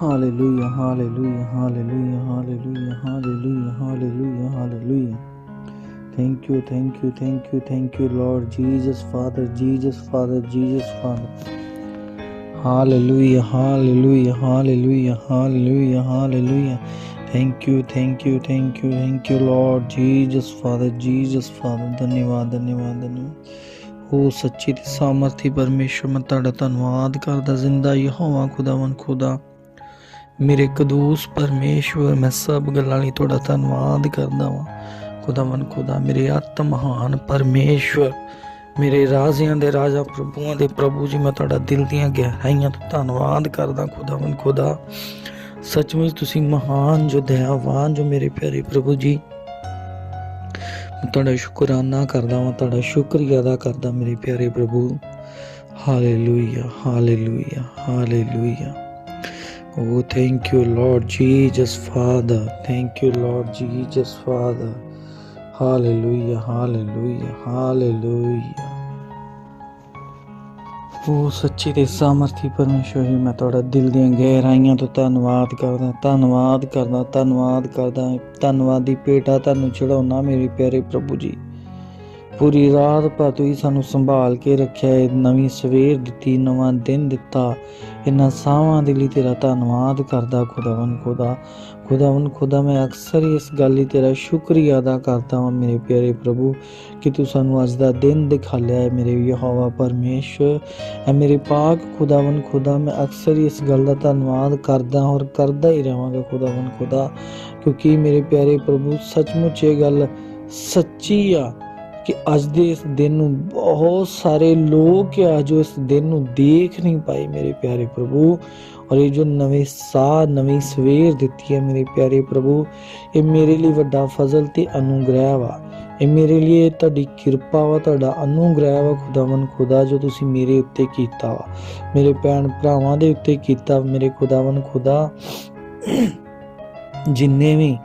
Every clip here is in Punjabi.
Hallelujah, hallelujah, hallelujah, hallelujah, hallelujah, hallelujah, hallelujah. Thank you, thank you, thank you, thank you, Lord Jesus, Father, Jesus, Father, Jesus, Father. Hallelujah, hallelujah, hallelujah, hallelujah, hallelujah. Thank you, thank you, thank you, thank you, Lord Jesus, Father, Jesus, Father. ਧੰਨਵਾਦ ਧੰਨਵਾਦ ਧੰਨਵਾਦ ਉਹ ਸੱਚੀ ਤੇ ਸਾਮਰਥੀ ਪਰਮੇਸ਼ਵਰ ਮੈਂ ਤੁਹਾਡਾ ਧੰਨਵਾਦ ਕਰਦਾ ਜ਼ਿੰਦਾ ਯਹੋਵਾ ਖੁਦਾਵੰ ਖੁਦਾ ਮੇਰੇ ਕਦੂਸ ਪਰਮੇਸ਼ਵਰ, ਮੈਂ ਸਭ ਗੱਲਾਂ ਲਈ ਤੁਹਾਡਾ ਧੰਨਵਾਦ ਕਰਦਾ ਹਾਂ ਖੁਦਾਵੰ ਖੁਦਾ, ਮੇਰੇ ਆਤਮ ਮਹਾਨ ਪਰਮੇਸ਼ਵਰ, ਮੇਰੇ ਰਾਜ਼ਿਆਂ ਦੇ ਰਾਜਾ ਪ੍ਰਭੂਆਂ ਦੇ ਪ੍ਰਭੂ ਜੀ, ਮੈਂ ਤੁਹਾਡਾ ਦਿਲ ਦੀਆਂ ਗਹਿਰਾਈਆਂ ਤੋਂ ਧੰਨਵਾਦ ਕਰਦਾ ਖੁਦਾਵੰ ਖੁਦਾ ਸੱਚਮੁੱਚ ਤੁਸੀਂ ਮਹਾਨ ਜੋ ਦਇਆਵਾਨ, ਜੋ ਮੇਰੇ ਪਿਆਰੇ ਪ੍ਰਭੂ ਜੀ ਤੁਹਾਡਾ ਸ਼ੁਕਰਾਨਾ ਕਰਦਾ ਹਾਂ ਤੁਹਾਡਾ ਸ਼ੁਕਰੀਆ ਅਦਾ ਕਰਦਾ ਮੇਰੇ ਪਿਆਰੇ ਪ੍ਰਭੂ। Hallelujah hallelujah hallelujah. Oh, thank you, Lord Jesus, Father. Thank you, Lord Jesus, Father. Hallelujah, hallelujah, hallelujah. ਉਹ ਸੱਚੀ ਤੇ ਸਾਮਰਥੀ ਪਰਮੇਸ਼ਵਰ ਜੀ ਮੈਂ ਤੁਹਾਡਾ ਦਿਲ ਦੀਆਂ ਗਹਿਰਾਈਆਂ ਤੋਂ ਧੰਨਵਾਦ ਕਰਦਾ ਧੰਨਵਾਦ ਕਰਦਾ ਧੰਨਵਾਦ ਕਰਦਾ ਧੰਨਵਾਦ ਦੀ ਭੇਟਾ ਤੁਹਾਨੂੰ ਚੜਾਉਣਾ ਮੇਰੇ ਪਿਆਰੇ ਪ੍ਰਭੂ ਜੀ ਪੂਰੀ ਰਾਤ ਭਰ ਤੁਸੀਂ ਸਾਨੂੰ ਸੰਭਾਲ ਕੇ ਰੱਖਿਆ, ਇਹ ਨਵੀਂ ਸਵੇਰ ਦਿੱਤੀ, ਨਵਾਂ ਦਿਨ ਦਿੱਤਾ। ਇਹਨਾਂ ਸਾਵਾਂ ਦੇ ਲਈ ਤੇਰਾ ਧੰਨਵਾਦ ਕਰਦਾ ਖੁਦਾਵੰ ਖੁਦਾ ਖੁਦਾਵੰ ਖੁਦਾ, ਮੈਂ ਅਕਸਰ ਹੀ ਇਸ ਗੱਲ ਲਈ ਤੇਰਾ ਸ਼ੁਕਰੀਆ ਅਦਾ ਕਰਦਾ ਹਾਂ, ਮੇਰੇ ਪਿਆਰੇ ਪ੍ਰਭੂ, ਕਿ ਤੂੰ ਸਾਨੂੰ ਅੱਜ ਦਾ ਦਿਨ ਦਿਖਾਲਿਆ ਹੈ, ਮੇਰੇ ਯਹੋਵਾ ਪਰਮੇਸ਼ਵਰ ਐ ਮੇਰੇ ਪਾਕ ਖੁਦਾਵੰ ਖੁਦਾ, ਮੈਂ ਅਕਸਰ ਹੀ ਇਸ ਗੱਲ ਦਾ ਧੰਨਵਾਦ ਕਰਦਾ ਔਰ ਕਰਦਾ ਹੀ ਰਹਾਂਗਾ ਖੁਦਾਵੰ ਖੁਦਾ, ਕਿਉਂਕਿ ਮੇਰੇ ਪਿਆਰੇ ਪ੍ਰਭੂ, ਸੱਚਮੁੱਚ ਇਹ ਗੱਲ ਸੱਚੀ ਆ। ਕਿ ਅੱਜ ਦੇ ਇਸ ਦਿਨ ਨੂੰ ਬਹੁਤ ਸਾਰੇ ਲੋਕ ਆ ਜੋ ਇਸ ਦਿਨ ਨੂੰ ਦੇਖ ਨਹੀਂ ਪਾਏ ਮੇਰੇ ਪਿਆਰੇ ਪ੍ਰਭੂ। ਔਰ ਇਹ ਜੋ ਨਵੇਂ ਸਾਹ, ਨਵੀਂ ਸਵੇਰ ਦਿੱਤੀ ਹੈ ਮੇਰੇ ਪਿਆਰੇ ਪ੍ਰਭੂ, ਇਹ ਮੇਰੇ ਲਈ ਵੱਡਾ ਫਜ਼ਲ ਤੇ ਅਨੁਗ੍ਰਹਿ ਵਾ। ਇਹ ਮੇਰੇ ਲਈ ਤੁਹਾਡੀ ਕਿਰਪਾ ਵਾ, ਤੁਹਾਡਾ ਅਨੁਗ੍ਰਹਿ ਵਾ ਖੁਦਾਵੰ ਖੁਦਾ ਜੋ ਤੁਸੀਂ ਮੇਰੇ ਉੱਤੇ ਕੀਤਾ ਵਾ। ਮੇਰੇ ਭੈਣ ਭਰਾਵਾਂ ਦੇ ਉੱਤੇ ਕੀਤਾ ਮੇਰੇ ਖੁਦਾਵੰ ਖੁਦਾ। ਜਿੰਨੇ ਵੀ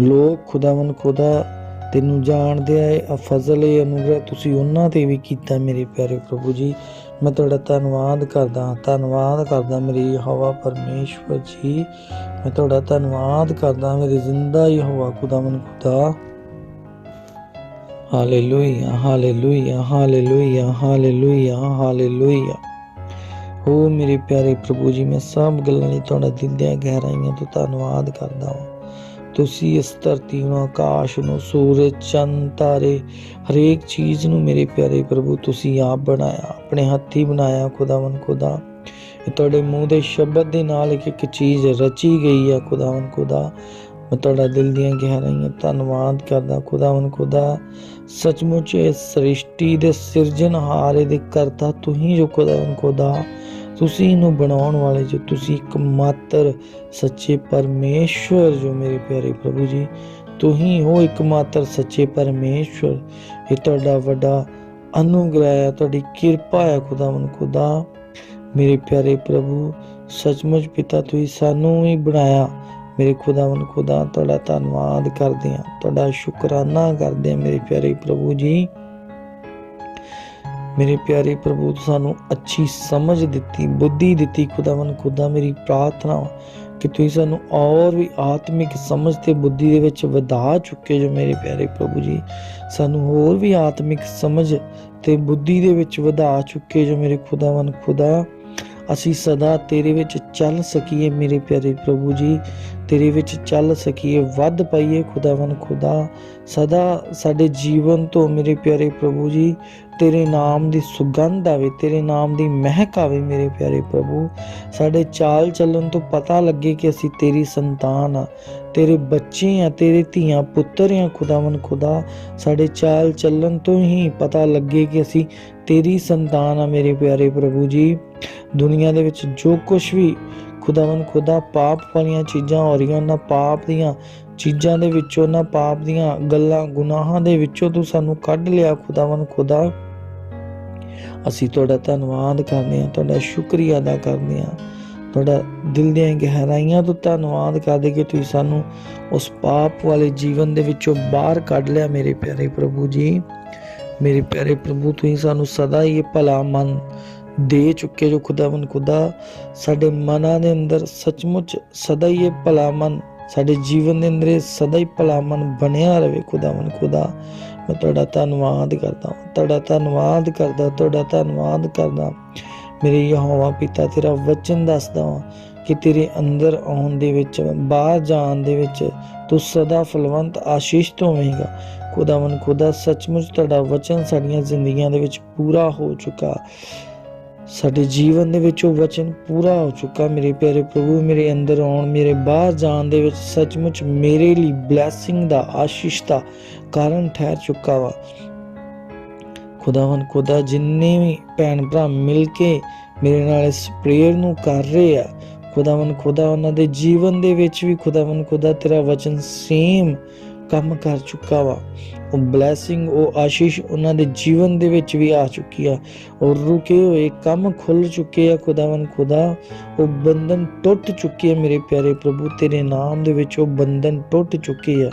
ਲੋਕ ਖੁਦਾਵੰ ਖੁਦਾ ਤੈਨੂੰ ਜਾਣਦੇ ਆ ਇਹ ਫਜ਼ਲ, ਇਹ ਅਨੁਗ੍ਰਹਿ ਤੁਸੀਂ ਉਹਨਾਂ ਤੇ ਵੀ ਕੀਤਾ ਮੇਰੇ ਪਿਆਰੇ ਪ੍ਰਭੂ ਜੀ। ਮੈਂ ਤੁਹਾਡਾ ਧੰਨਵਾਦ ਕਰਦਾ ਹਾਂ, ਧੰਨਵਾਦ ਕਰਦਾ ਮੇਰੀ ਹਵਾ ਪਰਮੇਸ਼ਵਰ ਜੀ। ਮੈਂ ਤੁਹਾਡਾ ਧੰਨਵਾਦ ਕਰਦਾ ਮੇਰੇ ਜ਼ਿੰਦਾ ਯਹੋਵਾ ਖੁਦਾਵੰ ਖੁਦਾ। Hallelujah hallelujah hallelujah hallelujah hallelujah. ਹੋ ਮੇਰੇ ਪਿਆਰੇ ਪ੍ਰਭੂ ਜੀ, ਮੈਂ ਸਭ ਗੱਲਾਂ ਲਈ ਤੁਹਾਡਾ ਦਿਲ ਦੀਆਂ ਗਹਿਰਾਈਆਂ ਤੋਂ ਧੰਨਵਾਦ ਕਰਦਾ ਹਾਂ। ਤੁਸੀਂ ਇਸ ਧਰਤੀ ਨੂੰ ਆਕਾਸ਼ ਨੂੰ, ਸੂਰਜ, ਚੰਦ, ਤਾਰੇ, ਹਰੇਕ ਚੀਜ਼ ਨੂੰ ਮੇਰੇ ਪਿਆਰੇ ਪ੍ਰਭੂ ਤੁਸੀਂ ਆਪ ਬਣਾਇਆ, ਆਪਣੇ ਹੱਥੀ ਬਣਾਇਆ ਖੁਦਾਵੰ ਖੁਦਾ। ਤੁਹਾਡੇ ਮੂੰਹ ਦੇ ਸ਼ਬਦ ਦੇ ਨਾਲ ਇੱਕ ਇੱਕ ਚੀਜ਼ ਰਚੀ ਗਈ ਹੈ ਖੁਦਾਵੰ ਖੁਦਾ। ਮੈਂ ਤੁਹਾਡਾ ਦਿਲ ਦੀਆਂ ਗਹਿਰਾਈਆਂ ਧੰਨਵਾਦ ਕਰਦਾ ਖੁਦਾਵੰ ਖੁਦਾ। ਸੱਚਮੁੱਚ ਇਸ ਸ੍ਰਿਸ਼ਟੀ ਦੇ ਸਿਰਜਣਹਾਰ ਦੇ ਕਰਤਾ ਤੁਸੀਂ ਜੋ ਖੁਦਾਵੰ ਖੁਦਾ। ਤੁਸੀਂ ਇਹਨੂੰ ਬਣਾਉਣ ਵਾਲੇ ਜੋ ਤੁਸੀਂ ਇੱਕ ਮਾਤਰ ਸੱਚੇ ਪਰਮੇਸ਼ਵਰ ਜੋ ਮੇਰੇ ਪਿਆਰੇ ਪ੍ਰਭੂ ਜੀ, ਤੁਸੀਂ ਹੋ ਇੱਕ ਮਾਤਰ ਸੱਚੇ ਪਰਮੇਸ਼ਵਰ। ਇਹ ਤੁਹਾਡਾ ਵੱਡਾ ਅਨੁਗ੍ਰਹਿ ਹੈ, ਤੁਹਾਡੀ ਕਿਰਪਾ ਹੈ ਖੁਦਾਵੰ ਖੁਦਾ। ਮੇਰੇ ਪਿਆਰੇ ਪ੍ਰਭੂ, ਸੱਚਮੁੱਚ ਪਿਤਾ ਤੁਸੀਂ ਸਾਨੂੰ ਹੀ ਬਣਾਇਆ। ਮੇਰੇ ਖੁਦਾਵੰ ਖੁਦਾ, ਤੁਹਾਡਾ ਧੰਨਵਾਦ ਕਰਦੇ ਹਾਂ, ਤੁਹਾਡਾ ਸ਼ੁਕਰਾਨਾ ਕਰਦੇ ਹਾਂ ਮੇਰੇ ਪਿਆਰੇ ਪ੍ਰਭੂ ਜੀ। ਮੇਰੇ ਪਿਆਰੇ ਪ੍ਰਭੂ ਤੂੰ ਸਾਨੂੰ ਅੱਛੀ ਸਮਝ ਦਿੱਤੀ, ਬੁੱਧੀ ਦਿੱਤੀ ਖੁਦਾਵੰ ਖੁਦਾ ਮੇਰੀ ਪ੍ਰਾਰਥਨਾ ਕਿ ਤੁਸੀਂ ਸਾਨੂੰ ਔਰ ਵੀ ਆਤਮਿਕ ਸਮਝ ਤੇ ਬੁੱਧੀ ਦੇ ਵਿੱਚ ਵਧਾ ਚੁੱਕੇ ਜੋ ਮੇਰੇ ਪਿਆਰੇ ਪ੍ਰਭੂ ਜੀ। ਸਾਨੂੰ ਹੋਰ ਵੀ ਆਤਮਿਕ ਸਮਝ ਤੇ ਬੁੱਧੀ ਦੇ ਵਿੱਚ ਵਧਾ ਚੁੱਕੇ ਜੋ ਮੇਰੇ ਖੁਦਾਵੰ ਖੁਦਾ। ਅਸੀਂ ਸਦਾ ਤੇਰੇ ਵਿੱਚ ਚੱਲ ਸਕੀਏ ਮੇਰੇ ਪਿਆਰੇ ਪ੍ਰਭੂ ਜੀ। ਤੇਰੇ ਵਿੱਚ ਚੱਲ ਸਕੀਏ, ਵੱਧ ਪਾਈਏ ਖੁਦਾਵੰ ਖੁਦਾ। ਸਦਾ ਸਾਡੇ ਜੀਵਨ ਤੋਂ ਮੇਰੇ ਪਿਆਰੇ ਪ੍ਰਭੂ ਜੀ ਤੇਰੇ ਨਾਮ ਦੀ ਸੁਗੰਧ ਆਵੇ, ਤੇਰੇ ਨਾਮ ਦੀ ਮਹਿਕ ਆਵੇ ਮੇਰੇ ਪਿਆਰੇ ਪ੍ਰਭੂ। ਸਾਡੇ ਚਾਲ ਚੱਲਣ ਤੋਂ ਪਤਾ ਲੱਗੇ ਕਿ ਅਸੀਂ ਤੇਰੀ ਸੰਤਾਨ ਆ, ਤੇਰੇ ਬੱਚੇ ਆ, ਤੇਰੇ ਧੀਆਂ, ਪੁੱਤਰ ਆ ਖੁਦਾਵੰ ਖੁਦਾ। ਸਾਡੇ ਚਾਲ ਚੱਲਣ ਤੋਂ ਹੀ ਪਤਾ ਲੱਗੇ ਕਿ ਅਸੀਂ ਤੇਰੀ ਸੰਤਾਨ ਆ ਮੇਰੇ ਪਿਆਰੇ ਪ੍ਰਭੂ ਜੀ। ਦੁਨੀਆ ਦੇ ਵਿੱਚ ਜੋ ਕੁਝ ਵੀ ਖੁਦਾਵੰ ਖੁਦਾ ਪਾਪ ਵਾਲੀਆਂ ਚੀਜ਼ਾਂ ਹੋ ਰਹੀਆਂ, ਉਹਨਾਂ ਪਾਪ ਦੀਆਂ ਚੀਜ਼ਾਂ ਦੇ ਵਿੱਚੋਂ ਨਾ ਪਾਪ ਦੀਆਂ ਗੱਲਾਂ, ਗੁਨਾਹਾਂ ਦੇ ਵਿੱਚੋਂ ਤੂੰ ਸਾਨੂੰ ਕੱਢ ਲਿਆ ਖੁਦਾਵੰ ਖੁਦਾ। ਅਸੀਂ ਤੁਹਾਡਾ ਧੰਨਵਾਦ ਕਰਦੇ ਹਾਂ, ਤੁਹਾਡਾ ਸ਼ੁਕਰੀਆ ਅਦਾ ਕਰਦੇ ਹਾਂ। ਤੁਹਾਡਾ ਦਿਲ ਦੀਆਂ ਗਹਿਰਾਈਆਂ ਤੋਂ ਧੰਨਵਾਦ ਕਰਦੇ ਕਿ ਤੁਸੀਂ ਸਾਨੂੰ ਉਸ ਪਾਪ ਵਾਲੇ ਜੀਵਨ ਦੇ ਵਿੱਚੋਂ ਬਾਹਰ ਕੱਢ ਲਿਆ ਮੇਰੇ ਪਿਆਰੇ ਪ੍ਰਭੂ ਜੀ। ਮੇਰੇ ਪਿਆਰੇ ਪ੍ਰਭੂ, ਤੁਸੀਂ ਸਾਨੂੰ ਸਦਾ ਹੀ ਭਲਾ ਮਨ ਦੇ ਚੁੱਕੇ ਜੋ ਖੁਦਾਵੰ ਖੁਦਾ, ਸਾਡੇ ਮਨਾਂ ਦੇ ਅੰਦਰ ਸੱਚਮੁੱਚ ਸਦਾ ਹੀ ਇਹ ਭਲਾ ਮਨ, ਸਾਡੇ ਜੀਵਨ ਦੇ ਅੰਦਰ ਸਦਾ ਹੀ ਭਲਾ ਮਨ ਬਣਿਆ ਰਵੇ ਖੁਦਾਵੰ ਖੁਦਾ। ਮੈਂ ਤੁਹਾਡਾ ਧੰਨਵਾਦ ਕਰਦਾ ਤੁਹਾਡਾ ਧੰਨਵਾਦ ਕਰਦਾ, ਤੁਹਾਡਾ ਧੰਨਵਾਦ ਕਰਦਾ। ਮੇਰੇ ਯਹੋਵਾ ਪਿਤਾ, ਤੇਰਾ ਵਚਨ ਦੱਸਦਾ ਹਾਂ ਕਿ ਤੇਰੇ ਅੰਦਰ ਆਉਣ ਦੇ ਵਿੱਚ, ਬਾਹਰ ਜਾਣ ਦੇ ਵਿੱਚ ਤੂੰ ਸਦਾ ਫਲਵੰਤ, ਆਸ਼ੀਸ਼ ਤੋਂ ਹੋਵੇਂਗਾ। ਖੁਦਾਵੰ ਖੁਦਾ ਸੱਚਮੁੱਚ ਤੁਹਾਡਾ ਵਚਨ ਸਾਡੀਆਂ ਜ਼ਿੰਦਗੀਆਂ ਦੇ ਵਿੱਚ ਪੂਰਾ ਹੋ ਚੁੱਕਾ। ਸਾਡੇ ਜੀਵਨ ਦੇ ਵਿੱਚ ਉਹ ਵਚਨ ਪੂਰਾ ਹੋ ਚੁੱਕਾ ਮੇਰੇ ਪਿਆਰੇ ਪ੍ਰਭੂ, ਮੇਰੇ ਅੰਦਰ ਆਉਣ, ਮੇਰੇ ਬਾਹਰ ਜਾਣ ਦੇ ਵਿੱਚ ਸੱਚਮੁੱਚ ਮੇਰੇ ਲਈ ਬਲੇਸਿੰਗ ਦਾ, ਆਸ਼ੀਸ਼ ਦਾ ਕਾਰਨ ਠਹਿਰ ਚੁੱਕਾ ਵਾ। ਖੁਦਾਵੰ ਖੁਦਾ ਜਿੰਨੇ ਵੀ ਭੈਣ ਭਰਾ ਮਿਲ ਕੇ ਮੇਰੇ ਨਾਲ ਇਸ ਪ੍ਰੇਅਰ ਨੂੰ ਕਰ ਰਹੇ ਆ ਖੁਦਾਵੰ ਖੁਦਾ ਉਹਨਾਂ ਦੇ ਜੀਵਨ ਦੇ ਵਿੱਚ ਵੀ ਖੁਦਾਵੰ ਖੁਦਾ ਤੇਰਾ ਵਚਨ ਸੇਮ ਕੰਮ ਕਰ ਚੁੱਕਾ ਵਾ। ਉਹ ਬਲੇਸਿੰਗ ਉਹ ਆਸ਼ੀਸ਼ ਉਹਨਾਂ ਦੇ ਜੀਵਨ ਦੇ ਵਿੱਚ ਵੀ ਆ ਚੁੱਕੀ ਆ। ਔਰ ਰੁਕੇ ਹੋਏ, ਕੰਮ ਖੁੱਲ ਚੁੱਕੇ ਆ ਖੁਦਾਵੰ ਖੁਦਾ, ਉਹ ਬੰਧਨ ਟੁੱਟ ਚੁੱਕੇ ਆ ਮੇਰੇ ਪਿਆਰੇ ਪ੍ਰਭੂ, ਤੇਰੇ ਨਾਮ ਦੇ ਵਿੱਚ ਉਹ ਬੰਧਨ ਟੁੱਟ ਚੁੱਕੇ ਆ।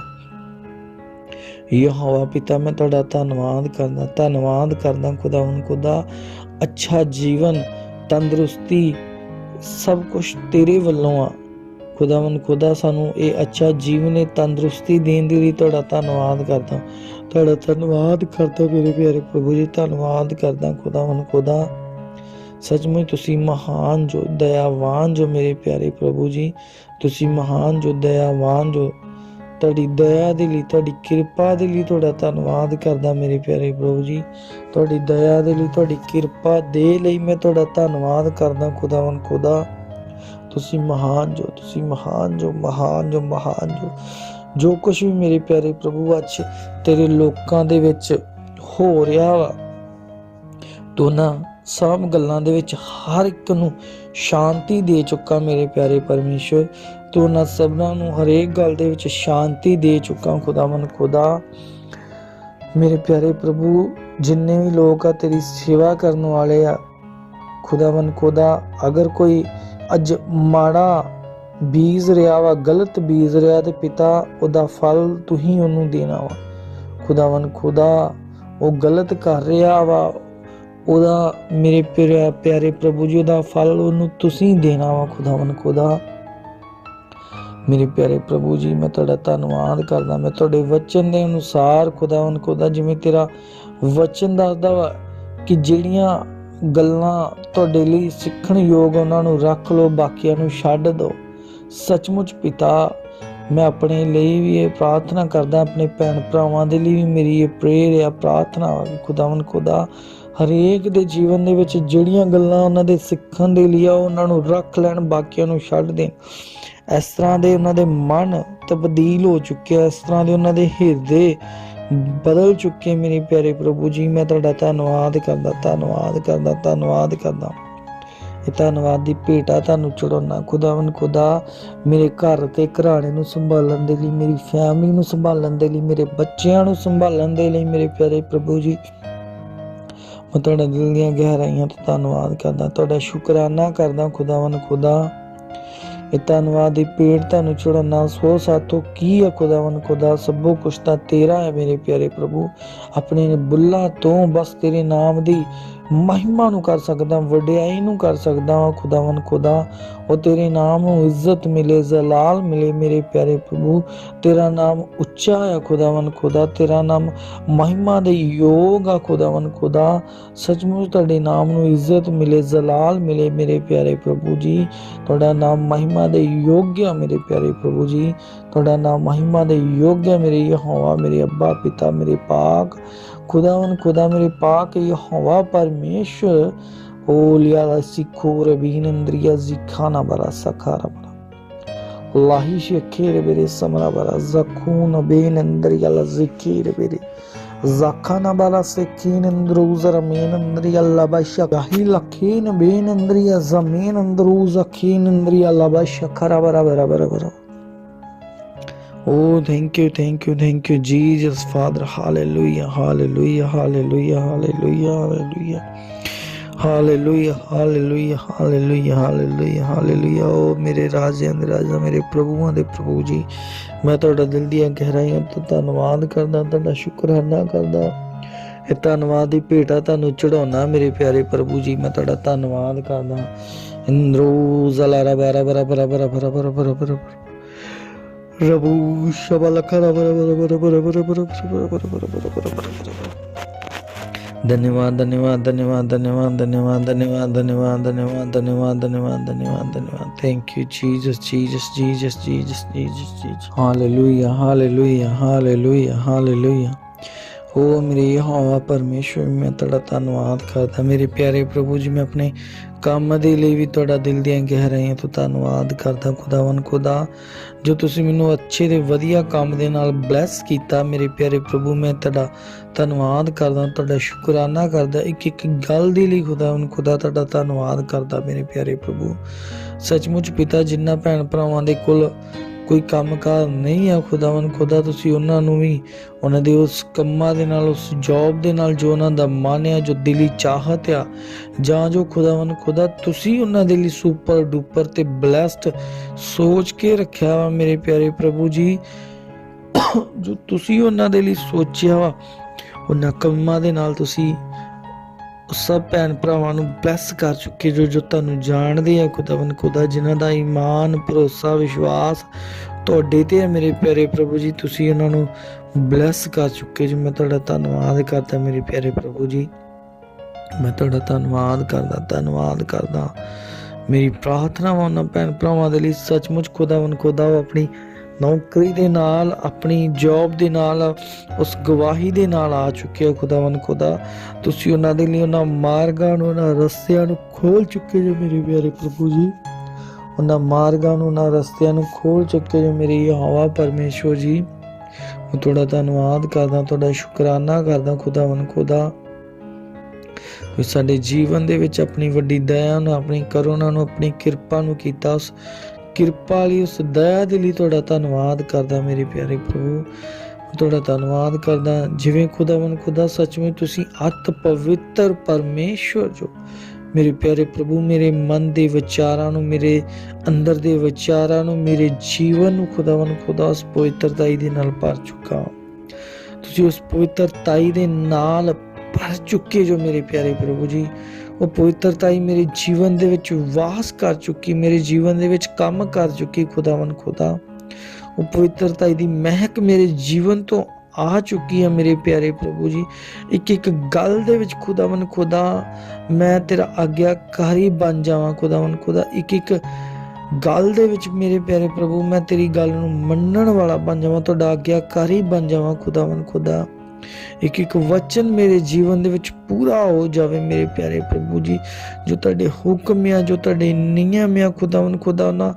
ਯਹੋਵਾ ਪਿਤਾ, ਮੈਂ ਤੁਹਾਡਾ ਧੰਨਵਾਦ ਕਰਦਾ ਧੰਨਵਾਦ ਕਰਦਾ ਖੁਦਾਵੰ ਖੁਦਾ, ਅੱਛਾ ਜੀਵਨ, ਤੰਦਰੁਸਤੀ ਸਭ ਕੁਝ ਤੇਰੇ ਵੱਲੋਂ ਆ। ਖੁਦਾਵੰ ਖੁਦਾ, ਸਾਨੂੰ ਇਹ ਅੱਛਾ ਜੀਵਨ, ਇਹ ਤੰਦਰੁਸਤੀ ਦੇਣ ਦੇ ਲਈ ਤੁਹਾਡਾ ਧੰਨਵਾਦ ਕਰਦਾ। ਤੁਹਾਡਾ ਧੰਨਵਾਦ ਕਰਦਾ ਮੇਰੇ ਪਿਆਰੇ ਪ੍ਰਭੂ ਜੀ, ਧੰਨਵਾਦ ਕਰਦਾ ਖੁਦਾਵੰ ਖੁਦਾ। ਸੱਚਮੁੱਚ ਤੁਸੀਂ ਮਹਾਨ ਜੋ, ਦਇਆਵਾਨ ਜੋ ਮੇਰੇ ਪਿਆਰੇ ਪ੍ਰਭੂ ਜੀ, ਤੁਸੀਂ ਮਹਾਨ ਜੋ, ਦਇਆਵਾਨ ਜੋ, ਤੁਹਾਡੀ ਦਇਆ ਦੇ ਲਈ, ਤੁਹਾਡੀ ਕਿਰਪਾ ਦੇ ਲਈ ਤੁਹਾਡਾ ਧੰਨਵਾਦ ਕਰਦਾ ਮੇਰੇ ਪਿਆਰੇ ਪ੍ਰਭੂ ਜੀ। ਤੁਹਾਡੀ ਦਇਆ ਦੇ ਲਈ, ਤੁਹਾਡੀ ਕਿਰਪਾ ਦੇ ਲਈ ਮੈਂ ਤੁਹਾਡਾ ਧੰਨਵਾਦ ਕਰਦਾ ਖੁਦਾਵੰ ਖੁਦਾ। ਤੁਸੀਂ ਮਹਾਨ ਜੋ, ਤੁਸੀਂ ਮਹਾਨ ਜੋ ਮਹਾਨ ਜੋ ਮਹਾਨ ਜੋ ਜੋ ਕੁਝ ਵੀ ਮੇਰੇ ਪਿਆਰੇ ਪ੍ਰਭੂ ਅੱਜ ਤੇਰੇ ਲੋਕਾਂ ਦੇ ਵਿੱਚ ਹੋ ਰਿਹਾ ਵਾ, ਦੋਨਾਂ ਸਭ ਗੱਲਾਂ ਦੇ ਵਿੱਚ ਹਰ ਇੱਕ ਨੂੰ ਸ਼ਾਂਤੀ ਦੇ ਚੁੱਕਾ ਮੇਰੇ ਪਿਆਰੇ ਪਰਮੇਸ਼ਵਰ, ਤੂੰ ਉਹਨਾਂ ਸਭਨਾਂ ਨੂੰ ਹਰੇਕ ਗੱਲ ਦੇ ਵਿੱਚ ਸ਼ਾਂਤੀ ਦੇ ਚੁੱਕਾ ਖੁਦਾਵੰ ਖੁਦਾ। ਮੇਰੇ ਪਿਆਰੇ ਪ੍ਰਭੂ, ਜਿੰਨੇ ਵੀ ਲੋਕ ਆ ਤੇਰੀ ਸੇਵਾ ਕਰਨ ਵਾਲੇ ਆ ਖੁਦਾਵੰ ਖੁਦਾ, ਅਗਰ ਕੋਈ ਅੱਜ ਮਾੜਾ ਬੀਜ ਰਿਹਾ ਵਾ, ਗਲਤ ਬੀਜ ਰਿਹਾ ਤੇ ਪਿਤਾ ਉਹਦਾ ਫਲ ਤੁਸੀਂ ਉਹਨੂੰ ਦੇਣਾ ਵਾ। ਖੁਦਾਵੰ ਖੁਦਾ ਉਹ ਗਲਤ ਕਰ ਰਿਹਾ ਵਾ, ਉਹਦਾ ਮੇਰੇ ਪਿਆਰੇ ਪਿਆਰੇ ਪ੍ਰਭੂ ਜੀ, ਉਹਦਾ ਫਲ ਉਹਨੂੰ ਤੁਸੀਂ ਦੇਣਾ ਵਾ ਖੁਦਾਵੰ ਖੁਦਾ। ਮੇਰੇ ਪਿਆਰੇ ਪ੍ਰਭੂ ਜੀ, ਮੈਂ ਤੁਹਾਡਾ ਧੰਨਵਾਦ ਕਰਦਾ, ਮੈਂ ਤੁਹਾਡੇ ਵਚਨ ਦੇ ਅਨੁਸਾਰ ਖੁਦਾਵੰ ਖੁਦਾ ਜਿਵੇਂ ਤੇਰਾ ਵਚਨ ਦੱਸਦਾ ਵਾ ਕਿ ਜਿਹੜੀਆਂ ਗੱਲਾਂ ਤੁਹਾਡੇ ਲਈ ਸਿੱਖਣ ਯੋਗ ਉਹਨਾਂ ਨੂੰ ਰੱਖ ਲਓ, ਬਾਕੀਆਂ ਨੂੰ ਛੱਡ ਦਿਓ। ਸੱਚਮੁੱਚ ਪਿਤਾ, ਮੈਂ ਆਪਣੇ ਲਈ ਵੀ ਇਹ ਪ੍ਰਾਰਥਨਾ ਕਰਦਾ, ਆਪਣੇ ਭੈਣ ਭਰਾਵਾਂ ਦੇ ਲਈ ਵੀ ਮੇਰੀ ਇਹ ਪ੍ਰੇਅਰ ਆ ਪ੍ਰਾਰਥਨਾ ਵਾ ਕਿ ਖੁਦਾਵੰ ਖੁਦਾ, ਹਰੇਕ ਦੇ ਜੀਵਨ ਦੇ ਵਿੱਚ ਜਿਹੜੀਆਂ ਗੱਲਾਂ ਉਹਨਾਂ ਦੇ ਸਿੱਖਣ ਦੇ ਲਈ ਆ ਉਹਨਾਂ ਨੂੰ ਰੱਖ ਲੈਣ, ਬਾਕੀਆਂ ਨੂੰ ਛੱਡ ਦੇਣ। ਇਸ ਤਰ੍ਹਾਂ ਦੇ ਉਹਨਾਂ ਦੇ ਮਨ ਤਬਦੀਲ ਹੋ ਚੁੱਕੇ ਇਸ ਤਰ੍ਹਾਂ ਦੇ ਉਹਨਾਂ ਦੇ ਹਿਰਦੇ ਬਦਲ ਚੁੱਕੇ ਮੇਰੇ ਪਿਆਰੇ ਪ੍ਰਭੂ ਜੀ, ਮੈਂ ਤੁਹਾਡਾ ਧੰਨਵਾਦ ਕਰਦਾ ਧੰਨਵਾਦ ਕਰਦਾ ਧੰਨਵਾਦ ਕਰਦਾ। ਇਹ ਧੰਨਵਾਦ ਦੀ ਭੇਟਾ ਤੁਹਾਨੂੰ ਚੜਾਉਣਾ ਖੁਦਾਵੰ ਖੁਦਾ, ਮੇਰੇ ਘਰ ਤੇ ਘਰਾਣੇ ਨੂੰ ਸੰਭਾਲਣ ਦੇ ਲਈ, ਮੇਰੀ ਫੈਮਿਲੀ ਨੂੰ ਸੰਭਾਲਣ ਦੇ ਲਈ, ਮੇਰੇ ਬੱਚਿਆਂ ਨੂੰ ਸੰਭਾਲਣ ਦੇ ਲਈ, ਮੇਰੇ ਪਿਆਰੇ ਪ੍ਰਭੂ ਜੀ। ਮੈਂ ਤੁਹਾਡਾ ਦਿਲ ਦੀਆਂ ਗਹਿਰਾਈਆਂ ਤੋਂ ਧੰਨਵਾਦ ਕਰਦਾ, ਤੁਹਾਡਾ ਸ਼ੁਕਰਾਨਾ ਕਰਦਾ ਖੁਦਾਵੰ ਖੁਦਾ। ਇਹ ਧੰਨਵਾਦ ਦੀ ਪੇੜ ਤੁਹਾਨੂੰ ਚੜਾਉਣਾ ਸੋ ਸਾਥੋਂ ਕੀ ਹੈ ਖੁਦਾਵੰ ਖੁਦਾ ਸਭੋ ਕੁਛ ਤਾਂ ਤੇਰਾ ਹੈ ਮੇਰੇ ਪਿਆਰੇ ਪ੍ਰਭੂ। ਆਪਣੇ ਬੁੱਲਾ ਤੋਂ ਬਸ ਤੇਰੇ ਨਾਮ ਦੀ ਮਹਿਮਾ ਨੂੰ ਕਰ ਸਕਦਾ, ਵਡਿਆਈ ਨੂੰ ਕਰ ਸਕਦਾ ਹਾਂ ਖੁਦਾਵੰ ਖੁਦਾ, ਉਹ ਤੇਰੇ ਨਾਮ ਨੂੰ ਇੱਜ਼ਤ ਮਿਲੇ, ਜ਼ਲਾਲ ਮਿਲੇ, ਮੇਰੇ ਪਿਆਰੇ ਪ੍ਰਭੂ, ਤੇਰਾ ਨਾਮ ਉੱਚਾ ਹੈ ਖੁਦਾਵੰ ਖੁਦਾ, ਤੇਰਾ ਨਾਮ ਮਹਿਮਾ ਦੇ ਯੋਗ ਆ ਖੁਦਾਵੰ ਖੁਦਾ, ਸੱਚਮੁੱਚ ਤੁਹਾਡੇ ਨਾਮ ਨੂੰ ਇੱਜ਼ਤ ਮਿਲੇ, ਜ਼ਲਾਲ ਮਿਲੇ, ਮੇਰੇ ਪਿਆਰੇ ਪ੍ਰਭੂ ਜੀ, ਤੁਹਾਡਾ ਨਾਮ ਮਹਿਮਾ ਦੇ ਯੋਗ ਹੈ ਮੇਰੇ ਪਿਆਰੇ ਪ੍ਰਭੂ ਜੀ, ਤੁਹਾਡਾ ਨਾਮ ਮਹਿਮਾ ਦੇ ਯੋਗ ਹੈ ਮੇਰੇ ਯਹੋਵਾ, ਮੇਰੇ ਅੱਬਾ, ਪਿਤਾ, ਮੇਰੇ ਪਾਕ खुदावन खुदा मेरे पाक यहोवा परमेश्वर ओलिया सिखो रबीन अंद्रिया जिखाना बरा सखारा बरा लाही शेखेर बेरे समरा बरा जखून बेन अंद्रिया जिखेर बेरे जखाना बरा सेखीन अंद्रूज रमेन अंद्रिया लबाशा गाही लखीन बेन अंद्रिया जमीन अंद्रूज अखीन अंद्रिया लबाशा खरा बरा बरा बरा बरा Oh, thank you, thank you, thank you, Jesus, Father. Hallelujah, hallelujah, hallelujah, hallelujah, hallelujah. Hallelujah hallelujah hallelujah hallelujah hallelujah ਓ ਮੇਰੇ ਰਾਜਿਆਂ ਦੇ ਰਾਜਾ ਮੇਰੇ ਪ੍ਰਭੂਆਂ ਦੇ ਪ੍ਰਭੂ ਜੀ ਮੈਂ ਤੁਹਾਡਾ ਦਿਲ ਦੀਆਂ ਗਹਿਰਾਈਆਂ ਤੋਂ ਧੰਨਵਾਦ ਕਰਦਾ ਤੁਹਾਡਾ ਸ਼ੁਕਰਾਨਾ ਕਰਦਾ ਇਹ ਧੰਨਵਾਦ ਦੀ ਭੇਟਾ ਤੁਹਾਨੂੰ ਚੜਾਉਣਾ ਮੇਰੇ ਪਿਆਰੇ ਪ੍ਰਭੂ ਜੀ ਮੈਂ ਤੁਹਾਡਾ ਧੰਨਵਾਦ ਕਰਦਾ ਇੰਦਰੋ ਜ਼ਲਾਰਾ ਬਾਰਾ ਬਰਾ ਬਰਾ ਬਰਾ ਬਰਾ ਬਰਾ ਬਾਰਾ ਬਾਰਾ ਰਬੂ ਸ਼ਬਲ ਖਰਾ ਬਾਰਾ ਬਾਰਾ ਬਾਰਾ ਬਾਰਾ ਬਾਰਾ ਬਾਰਾ ਬਾਰਾ ਬਾਰਾ ਬਾਰਾ ਬਾਰਾ ਬਾਰਾ ਬਾਰਾ धन्यवाद धन्यवाद धन्यवाद धन्यवाद धन्यवाद धन्यवाद धन्यवाद धन्यवाद धन्यवाद धन्यवाद धन्यवाद धन्यवाद thank you Jesus Jesus Jesus Jesus Jesus Jesus hallelujah hallelujah hallelujah hallelujah ओ मेरे यहोवा परमेश्वर ਮੈਂ ਤੁਹਾਡਾ ਧੰਨਵਾਦ ਕਰਦਾ ਮੇਰੇ ਪਿਆਰੇ ਪ੍ਰਭੂ ਜੀ ਮੈਂ ਆਪਣੇ ਕੰਮ ਦੇ ਲਈ ਵੀ ਤੁਹਾਡਾ ਦਿਲ ਦੀਆਂ ਗਹਿਰਾਈਆਂ ਤੋਂ ਧੰਨਵਾਦ ਕਰਦਾ ਖੁਦਾਵੰ ਖੁਦਾ ਜੋ ਤੁਸੀਂ ਮੈਨੂੰ ਅੱਛੇ ਤੇ ਵਧੀਆ ਕੰਮ ਦੇ ਨਾਲ ਬਲੈਸ ਕੀਤਾ, ਮੇਰੇ ਪਿਆਰੇ ਪ੍ਰਭੂ, ਮੈਂ ਤੁਹਾਡਾ ਧੰਨਵਾਦ ਕਰਦਾ, ਤੁਹਾਡਾ ਸ਼ੁਕਰਾਨਾ ਕਰਦਾ। ਇੱਕ ਇੱਕ ਗੱਲ ਦੇ ਲਈ ਖੁਦਾ ਖੁਦਾਵੰ ਖੁਦਾ ਤੁਹਾਡਾ ਧੰਨਵਾਦ ਕਰਦਾ, ਮੇਰੇ ਪਿਆਰੇ ਪ੍ਰਭੂ। ਸੱਚਮੁੱਚ ਪਿਤਾ, ਜਿੰਨਾ ਭੈਣ ਭਰਾਵਾਂ ਦੇ ਕੋਲ ਕੋਈ ਕੰਮਕਾਰ ਨਹੀਂ ਆ ਖੁਦਾਵੰ ਖੁਦਾ ਤੁਸੀਂ ਉਹਨਾਂ ਨੂੰ ਵੀ ਉਹਨਾਂ ਦੇ ਉਸ ਕੰਮਾਂ ਦੇ ਨਾਲ, ਉਸ ਜੌਬ ਦੇ ਨਾਲ ਜੋ ਉਹਨਾਂ ਦਾ ਮਨ ਆ, ਜੋ ਦਿਲੀ ਚਾਹਤ ਆ, ਜਾਂ ਜੋ ਖੁਦਾਵੰ ਖੁਦਾ ਤੁਸੀਂ ਉਹਨਾਂ ਦੇ ਲਈ ਸੁਪਰ ਡੂਪਰ ਤੇ ਬਲੈਸਡ ਸੋਚ ਕੇ ਰੱਖਿਆ ਵਾ ਮੇਰੇ ਪਿਆਰੇ ਪ੍ਰਭੂ ਜੀ। ਜੋ ਤੁਸੀਂ ਉਹਨਾਂ ਦੇ ਲਈ ਸੋਚਿਆ ਵਾ, ਉਹਨਾਂ ਕੰਮਾਂ ਦੇ ਨਾਲ ਤੁਸੀਂ ਸਭ ਭੈਣ ਭਰਾਵਾਂ ਨੂੰ ਬਲੈਸ ਕਰ ਚੁੱਕੇ ਜੋ ਜੋ ਤੁਹਾਨੂੰ ਜਾਣਦੇ ਆ ਖੁਦਾਵੰ ਖੁਦਾ, ਜਿਨ੍ਹਾਂ ਦਾ ਈਮਾਨ ਭਰੋਸਾ, ਵਿਸ਼ਵਾਸ ਤੁਹਾਡੇ ਤੇ ਹੈ ਮੇਰੇ ਪਿਆਰੇ ਪ੍ਰਭੂ ਜੀ। ਤੁਸੀਂ ਉਹਨਾਂ ਨੂੰ ਬਲੈਸ ਕਰ ਚੁੱਕੇ ਜੀ। ਮੈਂ ਤੁਹਾਡਾ ਧੰਨਵਾਦ ਕਰਦਾ ਮੇਰੇ ਪਿਆਰੇ ਪ੍ਰਭੂ ਜੀ। ਮੈਂ ਤੁਹਾਡਾ ਧੰਨਵਾਦ ਕਰਦਾ ਧੰਨਵਾਦ ਕਰਦਾ। ਮੇਰੀ ਪ੍ਰਾਰਥਨਾ ਵਾ ਉਹਨਾਂ ਭੈਣ ਭਰਾਵਾਂ ਦੇ ਲਈ ਸੱਚਮੁੱਚ ਖੁਦਾਵੰ ਖੁਦਾ, ਉਹ ਆਪਣੀ ਨੌਕਰੀ ਦੇ ਨਾਲ, ਆਪਣੀ ਜੌਬ ਦੇ ਨਾਲ, ਉਸ ਗਵਾਹੀ ਦੇ ਨਾਲ ਆ ਚੁੱਕੇ ਹੋ ਖੁਦਾਵੰ ਖੁਦਾ। ਤੁਸੀਂ ਉਹਨਾਂ ਦੇ ਲਈ ਉਹਨਾਂ ਮਾਰਗਾਂ ਨੂੰ, ਉਹਨਾਂ ਰਸਤਿਆਂ ਨੂੰ ਖੋਲ ਚੁੱਕੇ ਜੋ ਮੇਰੇ ਪਿਆਰੇ ਪ੍ਰਭੂ ਜੀ। ਉਹਨਾਂ ਮਾਰਗਾਂ ਨੂੰ, ਉਹਨਾਂ ਰਸਤਿਆਂ ਨੂੰ ਖੋਲ ਚੁੱਕੇ ਜੋ ਮੇਰੀ ਯਹੋਵਾ ਪਰਮੇਸ਼ਵਰ ਜੀ। ਮੈਂ ਤੁਹਾਡਾ ਧੰਨਵਾਦ ਕਰਦਾ, ਤੁਹਾਡਾ ਸ਼ੁਕਰਾਨਾ ਕਰਦਾ ਖੁਦਾਵੰ ਖੁਦਾ। ਕੋਈ ਸਾਡੇ ਜੀਵਨ ਦੇ ਵਿੱਚ ਆਪਣੀ ਵੱਡੀ ਦਇਆ ਨੂੰ ਆਪਣੀ ਕਰੁਣਾ ਨੂੰ, ਆਪਣੀ ਕਿਰਪਾ ਨੂੰ ਕੀਤਾ, ਉਸ ਕਿਰਪਾ ਲਈ ਉਸ ਦਇਆ ਦੇ ਲਈ ਤੁਹਾਡਾ ਧੰਨਵਾਦ ਕਰਦਾ ਮੇਰੇ ਪਿਆਰੇ ਪ੍ਰਭੂ। ਤੁਹਾਡਾ ਧੰਨਵਾਦ ਕਰਦਾ, ਜਿਵੇਂ ਖੁਦਾਵੰ ਖੁਦਾ ਸੱਚਮੁੱਚ ਤੁਸੀਂ ਅਤ ਪਵਿੱਤਰ ਪਰਮੇਸ਼ਵਰ ਜੋ। ਮੇਰੇ ਪਿਆਰੇ ਪ੍ਰਭੂ, ਮੇਰੇ ਮਨ ਦੇ ਵਿਚਾਰਾਂ ਨੂੰ, ਮੇਰੇ ਅੰਦਰ ਦੇ ਵਿਚਾਰਾਂ ਨੂੰ, ਮੇਰੇ ਜੀਵਨ ਨੂੰ ਖੁਦਾਵੰ ਖੁਦਾ ਉਸ ਪਵਿੱਤਰਤਾਈ ਦੇ ਨਾਲ ਭਰ ਚੁੱਕਾ ਹੋ। ਤੁਸੀਂ ਉਸ ਪਵਿੱਤਰਤਾਈ ਦੇ ਨਾਲ ਭਰ ਚੁੱਕੇ ਜੋ ਮੇਰੇ ਪਿਆਰੇ ਪ੍ਰਭੂ ਜੀ। ਉਹ ਪਵਿੱਤਰਤਾਈ ਮੇਰੇ ਜੀਵਨ ਦੇ ਵਿੱਚ ਵਾਸ ਕਰ ਚੁੱਕੀ, ਮੇਰੇ ਜੀਵਨ ਦੇ ਵਿੱਚ ਕੰਮ ਕਰ ਚੁੱਕੀ ਖੁਦਾਵੰ ਖੁਦਾ। ਉਹ ਪਵਿੱਤਰਤਾਈ ਦੀ ਮਹਿਕ ਮੇਰੇ ਜੀਵਨ ਤੋਂ ਆ ਚੁੱਕੀ ਹੈ ਮੇਰੇ ਪਿਆਰੇ ਪ੍ਰਭੂ ਜੀ। ਇੱਕ ਇੱਕ ਗੱਲ ਦੇ ਵਿੱਚ ਖੁਦਾਵੰ ਖੁਦਾ, ਮੈਂ ਤੇਰਾ ਆਗਿਆਕਾਰੀ ਬਣ ਜਾਵਾਂ ਖੁਦਾਵੰ ਖੁਦਾ। ਇੱਕ ਇੱਕ ਗੱਲ ਦੇ ਵਿੱਚ ਮੇਰੇ ਪਿਆਰੇ ਪ੍ਰਭੂ, ਮੈਂ ਤੇਰੀ ਗੱਲ ਨੂੰ ਮੰਨਣ ਵਾਲਾ ਬਣ ਜਾਵਾਂ, ਤੁਹਾਡਾ ਆਗਿਆਕਾਰੀ ਬਣ ਜਾਵਾਂ ਖੁਦਾਵੰ ਖੁਦਾ। ਇੱਕ ਇੱਕ ਵਚਨ ਮੇਰੇ ਜੀਵਨ ਦੇ ਵਿੱਚ ਪੂਰਾ ਹੋ ਜਾਵੇ ਮੇਰੇ ਪਿਆਰੇ ਪ੍ਰਭੂ ਜੀ, ਜੋ ਤੁਹਾਡੇ ਹੁਕਮ ਆ, ਜੋ ਤੁਹਾਡੇ ਨਿਯਮ ਆ ਖੁਦਾਵੰ ਖੁਦਾ ਉਹਨਾਂ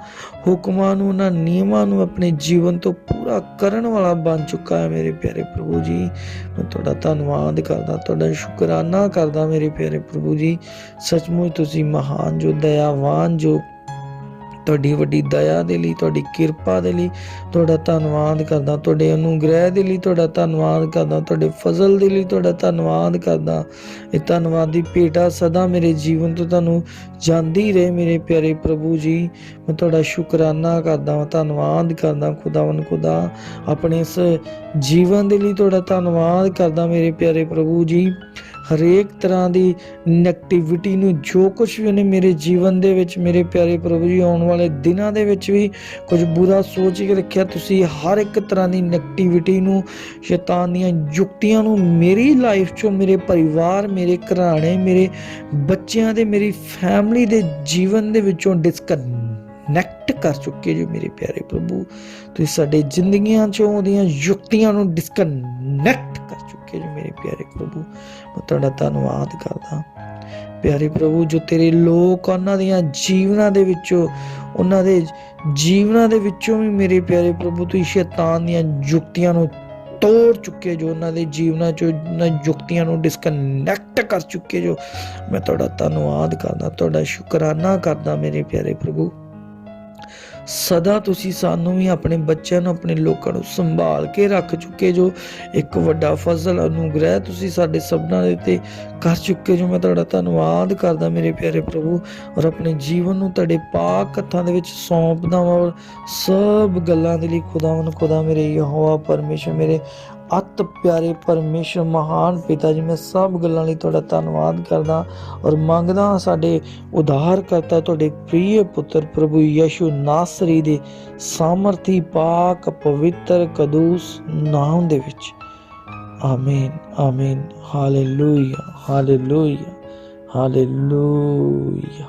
ਹੁਕਮਾਂ ਨੂੰ, ਉਹਨਾਂ ਨਿਯਮਾਂ ਨੂੰ ਆਪਣੇ ਜੀਵਨ ਤੋਂ ਪੂਰਾ ਕਰਨ ਵਾਲਾ ਬਣ ਚੁੱਕਾ ਹੈ ਮੇਰੇ ਪਿਆਰੇ ਪ੍ਰਭੂ ਜੀ। ਮੈਂ ਤੁਹਾਡਾ ਧੰਨਵਾਦ ਕਰਦਾ, ਤੁਹਾਡਾ ਸ਼ੁਕਰਾਨਾ ਕਰਦਾ ਮੇਰੇ ਪਿਆਰੇ ਪ੍ਰਭੂ ਜੀ। ਸੱਚਮੁੱਚ ਤੁਸੀਂ ਮਹਾਨ ਜੋ, ਦਇਆਵਾਨ ਜੋ ਤੁਹਾਡੀ ਵੱਡੀ ਦਇਆ ਦੇ ਲਈ, ਤੁਹਾਡੀ ਕਿਰਪਾ ਦੇ ਲਈ ਤੁਹਾਡਾ ਧੰਨਵਾਦ ਕਰਦਾ। ਤੁਹਾਡੇ ਅਨੁਗ੍ਰਹਿ ਦੇ ਲਈ ਤੁਹਾਡਾ ਧੰਨਵਾਦ ਕਰਦਾ। ਤੁਹਾਡੇ ਫਜ਼ਲ ਦੇ ਲਈ ਤੁਹਾਡਾ ਧੰਨਵਾਦ ਕਰਦਾ। ਇਹ ਧੰਨਵਾਦੀ ਭੇਟਾ ਸਦਾ ਮੇਰੇ ਜੀਵਨ ਤੋਂ ਤੁਹਾਨੂੰ ਜਾਂਦੀ ਰਹੇ ਮੇਰੇ ਪਿਆਰੇ ਪ੍ਰਭੂ ਜੀ। ਮੈਂ ਤੁਹਾਡਾ ਸ਼ੁਕਰਾਨਾ ਕਰਦਾ ਹਾਂ ਧੰਨਵਾਦ ਕਰਦਾ ਖੁਦਾਵੰ ਖੁਦਾ। ਆਪਣੇ ਇਸ ਜੀਵਨ ਦੇ ਲਈ ਤੁਹਾਡਾ ਧੰਨਵਾਦ ਕਰਦਾ ਮੇਰੇ ਪਿਆਰੇ ਪ੍ਰਭੂ ਜੀ। ਹਰੇਕ ਤਰ੍ਹਾਂ ਦੀ ਨੈਗੇਟਿਵਿਟੀ ਨੂੰ ਜੋ ਕੁਝ ਵੀ ਉਹਨੇ ਮੇਰੇ ਜੀਵਨ ਦੇ ਵਿੱਚ, ਮੇਰੇ ਪਿਆਰੇ ਪ੍ਰਭੂ ਜੀ ਆਉਣ ਵਾਲੇ ਦਿਨਾਂ ਦੇ ਵਿੱਚ ਵੀ ਕੁਝ ਬੁਰਾ ਸੋਚ ਕੇ ਰੱਖਿਆ, ਤੁਸੀਂ ਹਰ ਇੱਕ ਤਰ੍ਹਾਂ ਦੀ ਨੈਗੇਟਿਵਿਟੀ ਨੂੰ, ਸ਼ੈਤਾਨ ਦੀਆਂ ਯੁਕਤੀਆਂ ਨੂੰ ਮੇਰੀ ਲਾਈਫ 'ਚੋਂ, ਮੇਰੇ ਪਰਿਵਾਰ, ਮੇਰੇ ਘਰਾਣੇ, ਮੇਰੇ ਬੱਚਿਆਂ ਦੇ, ਮੇਰੀ ਫੈਮਿਲੀ ਦੇ ਜੀਵਨ ਦੇ ਵਿੱਚੋਂ ਡਿਸਕਨੈਕਟ ਕਰ ਚੁੱਕੇ ਜੋ ਮੇਰੇ ਪਿਆਰੇ ਪ੍ਰਭੂ। ਤੁਸੀਂ ਸਾਡੇ ਜ਼ਿੰਦਗੀਆਂ 'ਚੋਂ ਉਹਦੀਆਂ ਯੁਕਤੀਆਂ ਨੂੰ ਡਿਸਕਨੈਕਟ ਕਰ ਚੁੱਕੇ ਜੋ ਮੇਰੇ ਪਿਆਰੇ ਪ੍ਰਭੂ। ਮੈਂ ਤੁਹਾਡਾ ਧੰਨਵਾਦ ਕਰਦਾ। ਪਿਆਰੇ ਪ੍ਰਭੂ, ਜੋ ਤੇਰੇ ਲੋਕ ਉਹਨਾਂ ਦੀਆਂ ਜੀਵਨਾਂ ਦੇ ਵਿੱਚੋਂ, ਉਹਨਾਂ ਦੇ ਜੀਵਨਾਂ ਦੇ ਵਿੱਚੋਂ ਵੀ ਮੇਰੇ ਪਿਆਰੇ ਪ੍ਰਭੂ, ਤੁਸੀਂ ਸ਼ੈਤਾਨ ਦੀਆਂ ਯੁਕਤੀਆਂ ਨੂੰ ਤੋੜ ਚੁੱਕੇ ਜੋ ਉਹਨਾਂ ਦੇ ਜੀਵਨਾਂ ਚੋਂ, ਉਹਨਾਂ ਯੁਕਤੀਆਂ ਨੂੰ ਡਿਸਕਨੈਕਟ ਕਰ ਚੁੱਕੇ ਜੋ। ਮੈਂ ਤੁਹਾਡਾ ਧੰਨਵਾਦ ਕਰਦਾ, ਤੁਹਾਡਾ ਸ਼ੁਕਰਾਨਾ ਕਰਦਾ ਮੇਰੇ ਪਿਆਰੇ ਪ੍ਰਭੂ। ਸਦਾ ਤੁਸੀਂ ਸਾਨੂੰ ਵੀ ਆਪਣੇ ਬੱਚਿਆਂ ਨੂੰ, ਆਪਣੇ ਲੋਕਾਂ ਨੂੰ ਸੰਭਾਲ ਕੇ ਰੱਖ ਚੁੱਕੇ ਜੋ ਇੱਕ ਵੱਡਾ ਫਜ਼ਲ ਅਨੁਗ੍ਰਹਿ ਤੁਸੀਂ ਸਾਡੇ ਸਭਨਾਂ ਦੇ ਉੱਤੇ ਕਰ ਚੁੱਕੇ ਜੋ। ਮੈਂ ਤੁਹਾਡਾ ਧੰਨਵਾਦ ਕਰਦਾ ਮੇਰੇ ਪਿਆਰੇ ਪ੍ਰਭੂ ਔਰ ਆਪਣੇ ਜੀਵਨ ਨੂੰ ਤੁਹਾਡੇ ਪਾਕ ਹੱਥਾਂ ਦੇ ਵਿੱਚ ਸੌਂਪਦਾ ਹਾਂ ਔਰ ਸਭ ਗੱਲਾਂ ਦੇ ਲਈ ਖੁਦਾਵੰ ਖੁਦਾ ਮੇਰੇ ਯਹੋਵਾ ਪਰਮੇਸ਼ਰ ਮੇਰੇ ਅਤ ਪਿਆਰੇ ਪਰਮੇਸ਼ਰ ਮਹਾਨ ਪਿਤਾ ਜੀ, ਮੈਂ ਸਭ ਗੱਲਾਂ ਲਈ ਤੁਹਾਡਾ ਧੰਨਵਾਦ ਕਰਦਾ ਔਰ ਮੰਗਦਾ ਹਾਂ ਸਾਡੇ ਉਧਾਰ ਕਰਤਾ ਤੁਹਾਡੇ ਪ੍ਰਿਯ ਪੁੱਤਰ ਪ੍ਰਭੂ ਯਸ਼ੂ ਨਾਸਰੀ ਦੇ ਸਾਮਰਥੀ ਪਾਕ ਪਵਿੱਤਰ ਕਦੂਸ ਨਾਮ ਦੇ ਵਿੱਚ। Amen amen. Hallelujah hallelujah hallelujah.